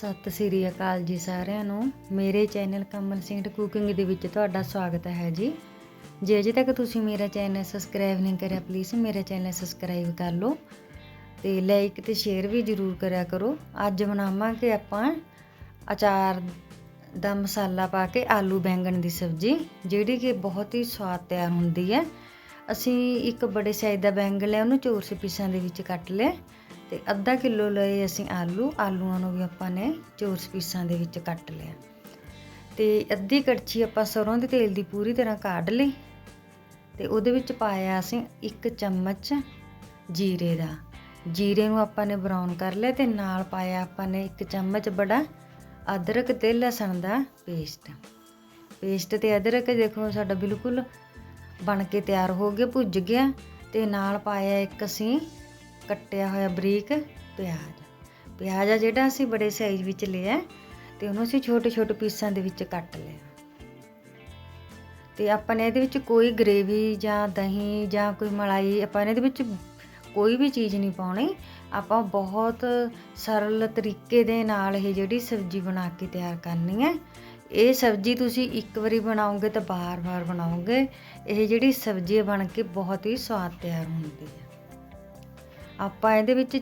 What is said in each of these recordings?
ਸਤਿ ਸ੍ਰੀ ਅਕਾਲ ਜੀ ਸਾਰਿਆਂ ਨੂੰ। ਮੇਰੇ ਚੈਨਲ ਕਮਲ ਸਿੰਘ ਕੁਕਿੰਗ ਦੇ ਵਿੱਚ ਤੁਹਾਡਾ ਸਵਾਗਤ ਹੈ ਜੀ। ਜੇ ਅਜੇ ਤੱਕ ਤੁਸੀਂ ਮੇਰਾ ਚੈਨਲ ਸਬਸਕ੍ਰਾਈਬ ਨਹੀਂ ਕਰਿਆ ਪਲੀਜ਼ ਮੇਰਾ ਚੈਨਲ ਸਬਸਕ੍ਰਾਈਬ ਕਰ ਲਓ ਤੇ ਲਾਈਕ ਤੇ ਸ਼ੇਅਰ ਵੀ ਜ਼ਰੂਰ ਕਰਿਆ ਕਰੋ। ਅੱਜ ਬਣਾਵਾਂਗੇ ਆਪਾਂ ਅਚਾਰ ਦਾ ਮਸਾਲਾ ਪਾ ਕੇ ਆਲੂ ਬੈਂਗਣ ਦੀ ਸਬਜ਼ੀ, ਜਿਹੜੀ ਕਿ ਬਹੁਤ ਹੀ ਸਵਾਦ ਤਿਆਰ ਹੁੰਦੀ ਹੈ। ਅਸੀਂ ਇੱਕ ਬੜੇ ਸਾਈਜ਼ ਦਾ ਬੈਂਗਣ ਲਿਆ, ਉਹਨੂੰ ਚੌਰਸ ਪੀਸਾਂ ਦੇ ਵਿੱਚ ਕੱਟ ਲਿਆ। ਤੇ ਅੱਧਾ ਕਿਲੋ ਲਏ ਅਸੀਂ ਆਲੂ। ਆਲੂਆਂ ਨੂੰ ਵੀ ਆਪਾਂ ਨੇ ਚੋਰਸ ਪੀਸਾਂ ਦੇ ਵਿੱਚ ਕੱਟ ਲਿਆ। ਤੇ ਅੱਧੀ ਕੜਛੀ ਆਪਾਂ ਸਰੋਂ ਦੇ ਤੇਲ ਦੀ ਪੂਰੀ ਤਰ੍ਹਾਂ ਕਾਢ ਲਈ। ਤੇ ਉਹਦੇ ਵਿੱਚ ਪਾਇਆ ਅਸੀਂ ਇੱਕ ਚਮਚ ਜੀਰੇ ਦਾ। ਜੀਰੇ ਨੂੰ ਆਪਾਂ ਨੇ ਬਰਾਊਨ ਕਰ ਲਿਆ ਤੇ ਨਾਲ ਪਾਇਆ ਆਪਾਂ ਨੇ ਇੱਕ ਚਮਚ ਬੜਾ ਅਦਰਕ ਤੇ ਲਸਣ ਦਾ ਪੇਸਟ। ਪੇਸਟ ਤੇ ਅਦਰਕ ਦੇਖੋ ਸਾਡਾ ਬਿਲਕੁਲ ਬਣ ਕੇ ਤਿਆਰ ਹੋ ਗਿਆ, ਭੁੱਜ ਗਿਆ। ਤੇ ਨਾਲ ਪਾਇਆ ਇੱਕ ਅਸੀਂ ਕੱਟਿਆ ਹੋਇਆ ਬਰੀਕ ਪਿਆਜ਼। ਪਿਆਜ਼ ਆ ਜਿਹੜਾ ਅਸੀਂ ਬੜੇ ਸਾਈਜ਼ ਵਿੱਚ ਲਿਆ ਤੇ ਉਹਨੂੰ ਅਸੀਂ ਛੋਟੇ ਛੋਟੇ ਪੀਸਾਂ ਦੇ ਵਿੱਚ ਕੱਟ ਲਿਆ। ਤੇ ਆਪਾਂ ਨੇ ਇਹਦੇ ਵਿੱਚ ਕੋਈ ਗ੍ਰੇਵੀ ਜਾਂ ਦਹੀਂ ਜਾਂ ਕੋਈ ਮਲਾਈ ਆਪਾਂ ਨੇ ਇਹਦੇ ਵਿੱਚ ਕੋਈ ਵੀ ਚੀਜ਼ ਨਹੀਂ ਪਾਉਣੀ। ਆਪਾਂ ਬਹੁਤ ਸਰਲ ਤਰੀਕੇ ਦੇ ਨਾਲ ਇਹ ਜਿਹੜੀ ਸਬਜ਼ੀ ਬਣਾ ਕੇ ਤਿਆਰ ਕਰਨੀ ਹੈ। ਇਹ ਸਬਜ਼ੀ ਤੁਸੀਂ ਇੱਕ ਵਾਰੀ ਬਣਾਓਗੇ ਤਾਂ ਬਾਰ-ਬਾਰ ਬਣਾਓਗੇ। ਇਹ ਜਿਹੜੀ ਸਬਜ਼ੀ ਬਣ ਕੇ ਬਹੁਤ ਹੀ ਸਵਾਦ ਤਿਆਰ ਹੁੰਦੀ ਹੈ। ਆਪਾਂ ਇਹਦੇ ਵਿੱਚ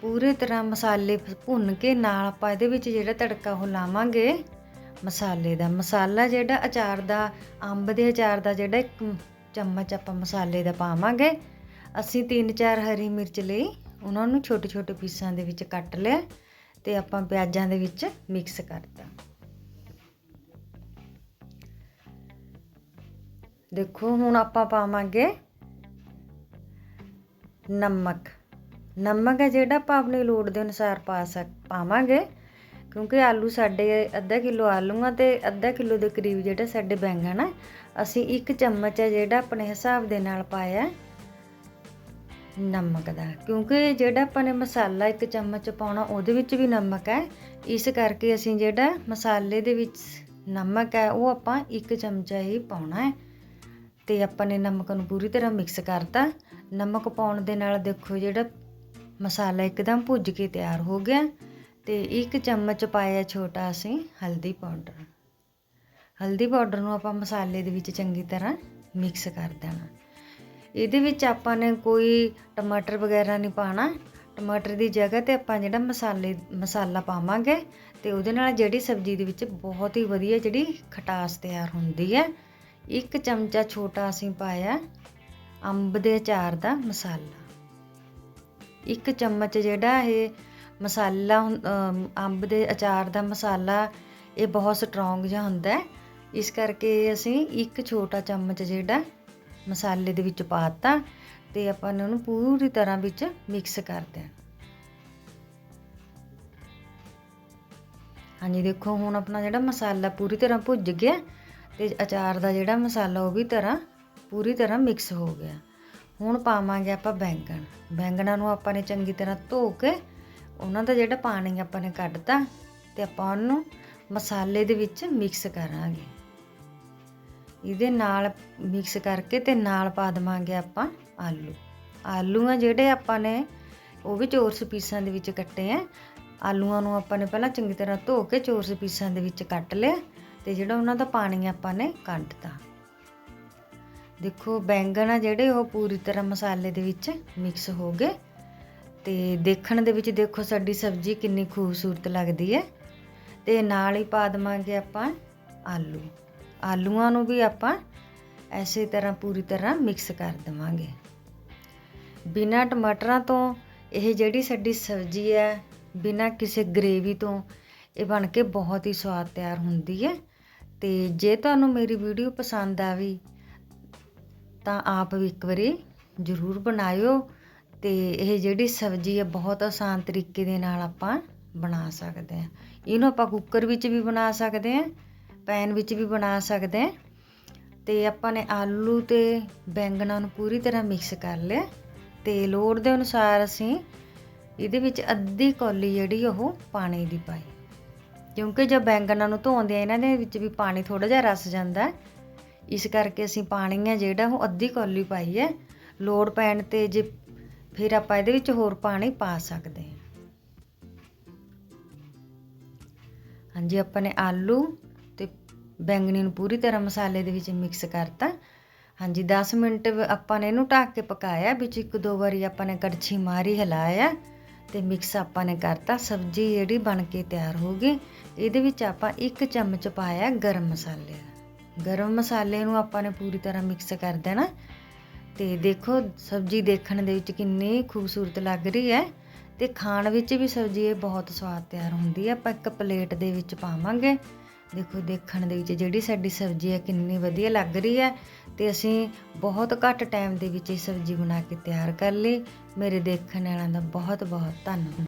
ਪੂਰੇ ਤਰ੍ਹਾਂ ਮਸਾਲੇ ਭੁੰਨ ਕੇ ਨਾਲ ਆਪਾਂ ਇਹਦੇ ਵਿੱਚ ਜਿਹੜਾ ਤੜਕਾ ਉਹ ਲਾਵਾਂਗੇ, ਮਸਾਲੇ ਦਾ। ਮਸਾਲਾ ਜਿਹੜਾ ਅਚਾਰ ਦਾ, ਅੰਬ ਦੇ ਅਚਾਰ ਦਾ ਜਿਹੜਾ ਇੱਕ ਚਮਚ ਆਪਾਂ ਮਸਾਲੇ ਦਾ ਪਾਵਾਂਗੇ। ਅਸੀਂ 3-4 ਹਰੀ ਮਿਰਚ ਲਈ ਉਹਨਾਂ ਨੂੰ ਛੋਟੇ-ਛੋਟੇ ਪੀਸਾਂ ਦੇ ਵਿੱਚ ਕੱਟ ਲਿਆ ਤੇ ਆਪਾਂ ਪਿਆਜ਼ਾਂ ਦੇ ਵਿੱਚ ਮਿਕਸ ਕਰਤਾ। ਦੇਖੋ, ਹੁਣ ਆਪਾਂ ਪਾਵਾਂਗੇ ਨਮਕ। ਨਮਕ ਹੈ ਜਿਹੜਾ ਆਪਾਂ ਆਪਣੀ ਲੋੜ ਦੇ ਅਨੁਸਾਰ ਪਾ ਸਕ, ਪਾਵਾਂਗੇ। ਕਿਉਂਕਿ ਆਲੂ ਸਾਡੇ ਅੱਧਾ ਕਿਲੋ ਆਲੂਆਂ ਤੇ ਅੱਧਾ ਕਿਲੋ ਦੇ ਕਰੀਬ ਜਿਹੜਾ ਸਾਡੇ ਬੈਂਗਣ ਆ ਅਸੀਂ ਇੱਕ ਚਮਚ ਹੈ ਜਿਹੜਾ ਆਪਣੇ ਹਿਸਾਬ ਦੇ ਨਾਲ ਪਾਇਆ ਨਮਕ ਦਾ। ਕਿਉਂਕਿ ਜਿਹੜਾ ਆਪਾਂ ਨੇ ਮਸਾਲਾ ਇੱਕ ਚਮਚ ਪਾਉਣਾ, ਉਹਦੇ ਵਿੱਚ ਵੀ ਨਮਕ ਹੈ ਇਸ ਕਰਕੇ ਅਸੀਂ ਜਿਹੜਾ ਮਸਾਲੇ ਦੇ ਵਿੱਚ ਨਮਕ ਹੈ ਉਹ ਆਪਾਂ ਇੱਕ ਚਮਚਾ ਹੀ ਪਾਉਣਾ ਹੈ। ਤੇ ਆਪਾਂ ਨੇ ਨਮਕ ਨੂੰ ਪੂਰੀ ਤਰ੍ਹਾਂ ਮਿਕਸ ਕਰਤਾ। ਨਮਕ ਪਾਉਣ ਦੇ ਨਾਲ ਦੇਖੋ ਜਿਹੜਾ ਮਸਾਲਾ ਇੱਕਦਮ ਭੁੱਜ ਕੇ ਤਿਆਰ ਹੋ ਗਿਆ। ਤੇ ਇੱਕ ਚਮਚ ਪਾਇਆ ਛੋਟਾ ਅਸੀਂ ਹਲਦੀ ਪਾਊਡਰ। ਹਲਦੀ ਪਾਊਡਰ ਨੂੰ ਆਪਾਂ ਮਸਾਲੇ ਦੇ ਵਿੱਚ ਚੰਗੀ ਤਰ੍ਹਾਂ ਮਿਕਸ ਕਰ ਦੇਣਾ। ਇਹਦੇ ਵਿੱਚ ਆਪਾਂ ਨੇ ਕੋਈ ਟਮਾਟਰ ਵਗੈਰਾ ਨਹੀਂ ਪਾਣਾ। ਟਮਾਟਰ ਦੀ ਜਗ੍ਹਾ ਤੇ ਆਪਾਂ ਜਿਹੜਾ ਮਸਾਲੇ, ਮਸਾਲਾ ਪਾਵਾਂਗੇ ਤੇ ਉਹਦੇ ਨਾਲ ਜਿਹੜੀ ਸਬਜ਼ੀ ਦੇ ਵਿੱਚ ਬਹੁਤ ਹੀ ਵਧੀਆ ਜਿਹੜੀ ਖਟਾਸ ਤਿਆਰ ਹੁੰਦੀ ਹੈ ਇੱਕ ਚਮਚਾ ਛੋਟਾ ਅਸੀਂ ਪਾਇਆ ਅੰਬ ਦੇ ਅਚਾਰ ਦਾ ਮਸਾਲਾ। ਇੱਕ ਚਮਚ ਜਿਹੜਾ ਇਹ ਮਸਾਲਾ ਅੰਬ ਦੇ ਅਚਾਰ ਦਾ ਮਸਾਲਾ ਇਹ ਬਹੁਤ ਸਟਰੋਂਗ ਜਿਹਾ ਹੁੰਦਾ ਹੈ। ਇਸ ਕਰਕੇ ਅਸੀਂ ਇੱਕ ਛੋਟਾ ਚਮਚ ਜਿਹੜਾ ਮਸਾਲੇ ਦੇ ਵਿੱਚ ਪਾਤਾ ਤੇ ਆਪਾਂ ਨੇ ਉਹਨੂੰ ਪੂਰੀ ਤਰ੍ਹਾਂ ਵਿੱਚ ਮਿਕਸ ਕਰ ਦੇਣਾ। ਹਾਂਜੀ, ਦੇਖੋ ਹੁਣ ਆਪਣਾ ਜਿਹੜਾ ਮਸਾਲਾ ਪੂਰੀ ਤਰ੍ਹਾਂ ਭੁੱਜ ਗਿਆ। ਅਤੇ ਅਚਾਰ ਦਾ ਜਿਹੜਾ ਮਸਾਲਾ ਉਹ ਵੀ ਤਰ੍ਹਾਂ ਪੂਰੀ ਤਰ੍ਹਾਂ ਮਿਕਸ ਹੋ ਗਿਆ। ਹੁਣ ਪਾਵਾਂਗੇ ਆਪਾਂ ਬੈਂਗਣ। ਬੈਂਗਣਾਂ ਨੂੰ ਆਪਾਂ ਨੇ ਚੰਗੀ ਤਰ੍ਹਾਂ ਧੋ ਕੇ ਉਹਨਾਂ ਦਾ ਜਿਹੜਾ ਪਾਣੀ ਆਪਾਂ ਨੇ ਕੱਢਤਾ ਤੇ ਆਪਾਂ ਉਹਨੂੰ ਮਸਾਲੇ ਦੇ ਵਿੱਚ ਮਿਕਸ ਕਰਾਂਗੇ। ਇਹਦੇ ਨਾਲ ਮਿਕਸ ਕਰਕੇ ਤੇ ਨਾਲ ਪਾ ਦਵਾਂਗੇ ਆਪਾਂ ਆਲੂ। ਆਲੂ ਆ ਜਿਹੜੇ ਆਪਾਂ ਨੇ ਉਹ ਵੀ ਚੌਰਸ ਪੀਸਾਂ ਦੇ ਵਿੱਚ ਕੱਟੇ ਆ। ਆਲੂਆਂ ਨੂੰ ਆਪਾਂ ਨੇ ਪਹਿਲਾਂ ਚੰਗੀ ਤਰ੍ਹਾਂ ਧੋ ਕੇ ਚੌਰਸ ਪੀਸਾਂ ਦੇ ਵਿੱਚ ਕੱਟ ਲਿਆ। ਤੇ ਜਿਹੜਾ ਉਹਨਾਂ ਦਾ ਪਾਣੀ ਆਪਾਂ ਨੇ ਕੱਢਤਾ। ਦੇਖੋ, ਬੈਂਗਣ ਆ ਜਿਹੜੇ, ਉਹ ਪੂਰੀ ਤਰ੍ਹਾਂ ਮਸਾਲੇ ਦੇ ਵਿੱਚ ਮਿਕਸ ਹੋ ਗਏ। ਤੇ ਦੇਖਣ ਦੇ ਵਿੱਚ ਦੇਖੋ, ਸਾਡੀ ਸਬਜ਼ੀ ਕਿੰਨੀ ਖੂਬਸੂਰਤ ਲੱਗਦੀ ਹੈ। ਤੇ ਨਾਲ ਹੀ ਪਾ ਦਵਾਂਗੇ ਆਪਾਂ ਆਲੂ। ਆਲੂਆਂ ਨੂੰ ਵੀ ਆਪਾਂ ਐਸੇ ਤਰ੍ਹਾਂ ਪੂਰੀ ਤਰ੍ਹਾਂ ਮਿਕਸ ਕਰ ਦਵਾਂਗੇ। ਬਿਨਾਂ ਟਮਾਟਰਾਂ ਤੋਂ ਇਹ ਜਿਹੜੀ ਸਾਡੀ ਸਬਜ਼ੀ ਹੈ, ਬਿਨਾਂ ਕਿਸੇ ਗ੍ਰੇਵੀ ਤੋਂ, ਇਹ ਬਣ ਕੇ ਬਹੁਤ ਹੀ ਸਵਾਦ ਤਿਆਰ ਹੁੰਦੀ ਹੈ। ਤੇ ਜੇ ਤੁਹਾਨੂੰ ਮੇਰੀ ਵੀਡੀਓ ਪਸੰਦ ਆਵੀ, ਤਾਂ ਆਪ ਵੀ ਇੱਕ ਵਾਰੀ ਜ਼ਰੂਰ ਬਣਾਇਓ ਤੇ ਇਹ ਜਿਹੜੀ ਸਬਜ਼ੀ ਹੈ ਬਹੁਤ ਆਸਾਨ ਤਰੀਕੇ ਦੇ ਨਾਲ ਆਪਾਂ ਬਣਾ ਸਕਦੇ ਹਾਂ ਇਹਨੂੰ ਆਪਾਂ ਕੁੱਕਰ ਵਿੱਚ ਵੀ ਬਣਾ ਸਕਦੇ ਹਾਂ ਪੈਨ ਵਿੱਚ ਵੀ ਬਣਾ ਸਕਦੇ ਹਾਂ ਤੇ ਆਪਾਂ ਨੇ ਆਲੂ ਤੇ ਬੈਂਗਣਾ ਨੂੰ ਪੂਰੀ ਤਰ੍ਹਾਂ ਮਿਕਸ ਕਰ ਲਿਆ ਤੇ ਲੋੜ ਦੇ ਅਨੁਸਾਰ ਅਸੀਂ ਇਹਦੇ ਵਿੱਚ ਅੱਧੀ ਕੌਲੀ ਜਿਹੜੀ ਉਹ ਪਾਣੀ ਦੀ ਪਾਈ। ਕਿਉਂਕਿ ਜਦ ਬੈਂਗਣਾਂ ਨੂੰ ਧੋਂਦੇ ਆ, ਇਹਨਾਂ ਦੇ ਵਿੱਚ ਵੀ ਪਾਣੀ ਥੋੜਾ ਜਿਹਾ ਰਸ ਜਾਂਦਾ ਇਸ ਕਰਕੇ ਅਸੀਂ ਪਾਣੀ ਹੈ ਜਿਹੜਾ, ਉਹ ਅੱਧੀ ਕੌਲੀ ਪਾਈ ਹੈ। ਲੋੜ ਪੈਣ ਤੇ ਜੇ ਫਿਰ ਆਪਾਂ ਇਹਦੇ ਵਿੱਚ ਹੋਰ ਪਾਣੀ ਪਾ ਸਕਦੇ ਹਾਂ। ਹਾਂਜੀ, ਆਪਾਂ ਨੇ ਆਲੂ ਤੇ ਬੈਂਗਣੀ ਨੂੰ ਪੂਰੀ ਤਰ੍ਹਾਂ ਮਸਾਲੇ ਦੇ ਵਿੱਚ ਮਿਕਸ ਕਰਤਾ। ਹਾਂਜੀ 10 ਮਿੰਟ ਆਪਾਂ ਨੇ ਇਹਨੂੰ ਢੱਕ ਕੇ ਪਕਾਇਆ। ਵਿੱਚ ਇੱਕ ਦੋ ਵਾਰੀ ਆਪਾਂ ਨੇ ਕੜਛੀ ਮਾਰੀ, ਹਿਲਾਇਆ। ਤੇ ਮਿਕਸ ਆਪਾਂ ਨੇ ਕਰਤਾ, ਸਬਜ਼ੀ ਜਿਹੜੀ ਬਣ ਕੇ ਤਿਆਰ ਹੋ ਗਈ। ਇਹਦੇ ਵਿੱਚ ਆਪਾਂ ਇੱਕ ਚਮਚ ਪਾਇਆ ਗਰਮ ਮਸਾਲੇ ਦਾ। ਗਰਮ ਮਸਾਲੇ ਨੂੰ ਆਪਾਂ ਨੇ ਪੂਰੀ ਤਰ੍ਹਾਂ ਮਿਕਸ ਕਰ ਦੇਣਾ। ਤੇ ਦੇਖੋ, ਸਬਜ਼ੀ ਦੇਖਣ ਦੇ ਵਿੱਚ ਕਿੰਨੀ ਖੂਬਸੂਰਤ ਲੱਗ ਰਹੀ ਹੈ। ਤੇ ਖਾਣ ਵਿੱਚ ਵੀ ਸਬਜ਼ੀ ਇਹ ਬਹੁਤ ਸਵਾਦ ਤਿਆਰ ਹੁੰਦੀ ਹੈ। ਆਪਾਂ ਇੱਕ ਪਲੇਟ ਦੇ ਵਿੱਚ ਪਾਵਾਂਗੇ। ਦੇਖੋ, ਦੇਖਣ ਦੇ ਵਿੱਚ ਜਿਹੜੀ ਸਾਡੀ ਸਬਜ਼ੀ ਹੈ ਕਿੰਨੀ ਵਧੀਆ ਲੱਗ ਰਹੀ ਹੈ ਤੇ ਅਸੀਂ ਬਹੁਤ ਘੱਟ ਟਾਈਮ ਦੇ ਵਿੱਚ ਇਹ ਸਬਜ਼ੀ ਬਣਾ ਕੇ ਤਿਆਰ ਕਰ ਲਈ। ਮੇਰੇ ਦੇਖਣ ਵਾਲਿਆਂ ਦਾ ਬਹੁਤ ਬਹੁਤ ਧੰਨਵਾਦ।